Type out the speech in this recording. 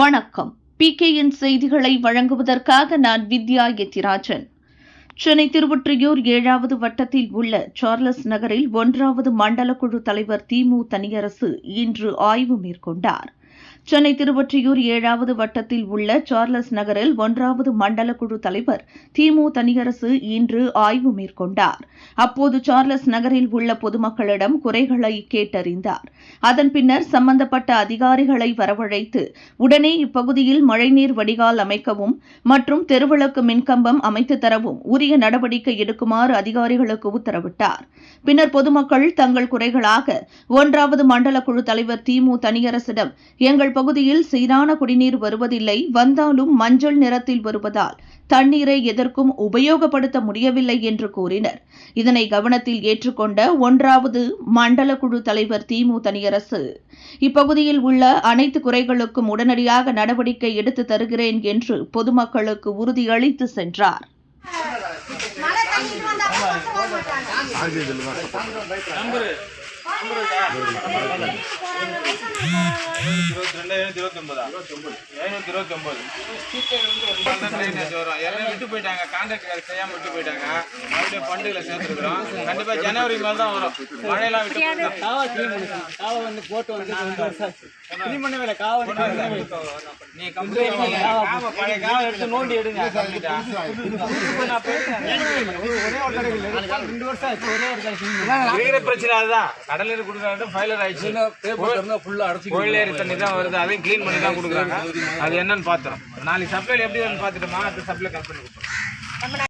வணக்கம். பிகேஎன் செய்திகளை வழங்குவதற்காக நான் வித்யா எத்திராஜன். சென்னை திருவொற்றியூர் ஏழாவது வட்டத்தில் உள்ள சார்லஸ் நகரில் ஒன்றாவது மண்டல குழு தலைவர் திமு தனியரசு இன்று ஆய்வு மேற்கொண்டார். சென்னை திருவொற்றியூர் ஏழாவது வட்டத்தில் உள்ள சார்லஸ் நகரில் ஒன்றாவது மண்டல குழு தலைவர் திமு தனியரசு இன்று ஆய்வு மேற்கொண்டார். அப்போது சார்லஸ் நகரில் உள்ள பொதுமக்களிடம் குறைகளை கேட்டறிந்தார். அதன் பின்னர் சம்பந்தப்பட்ட அதிகாரிகளை வரவழைத்து உடனே இப்பகுதியில் மழைநீர் வடிகால் அமைக்கவும் மற்றும் தெருவிளக்கு மின்கம்பம் அமைத்து தரவும் உரிய நடவடிக்கை எடுக்குமாறு அதிகாரிகளுக்கு உத்தரவிட்டார். பின்னர் பொதுமக்கள் தங்கள் குறைகளாக ஒன்றாவது மண்டல குழு தலைவர் திமு தனியரசிடம் எங்கள் பகுதியில் சீரான குடிநீர் வருவதில்லை. வந்தாலும் மஞ்சள் நிறத்தில் வருவதால் தண்ணீரை எதற்கும் உபயோகப்படுத்த முடியவில்லை என்று கூறினர். இதனை கவனத்தில் ஏற்றுக்கொண்ட ஒன்றாவது மண்டல குழு தலைவர் திமு தனியரசு இப்பகுதியில் உள்ள அனைத்து குறைகளுக்கும் உடனடியாக நடவடிக்கை எடுத்து தருகிறேன் என்று பொதுமக்களுக்கு உறுதியளித்து சென்றார். மழை இருபத்தி ரெண்டாயிரத்தி எழுநூத்தி இருபத்தி ஒன்பதா எழுநூத்தி இருபத்தி ஒன்பது வரும் எல்லாம் விட்டு போயிட்டாங்க கான்ட்ராக்டர் செய்யாம விட்டு போயிட்டாங்க மறுபடியும் ஃபண்டுகளை சேர்த்துருக்குறோம் கண்டிப்பா ஜனவரி மேல தான் வரும் மழையெல்லாம் விட்டு போயிட்டாங்க. காவா கிளீன் பண்ணு காவா வந்து போட்டு வந்து கிளீன் பண்ணவே இல்லை காவா நீ கம்ப்ளைண்ட் பழைய காவ எடுத்து நோண்டி எடுங்க. பண்ணு. இருக்கிற பிரச்சனை அதுதான். கடல் நீர் ஃபைலர் ஆயிடுச்சு. கோயில் ஏரி தண்ணி தான் வருது. அதையும் க்ளீன் பண்ணி தான் கொடுக்குறாங்க. அது என்னன்னு பார்த்துறோம் நாளைக்கு சப்ளை எப்படி வரும்னு பார்த்துட்டோமா அடுத்த சப்ளை கட் பண்ணி கொடுப்போம்.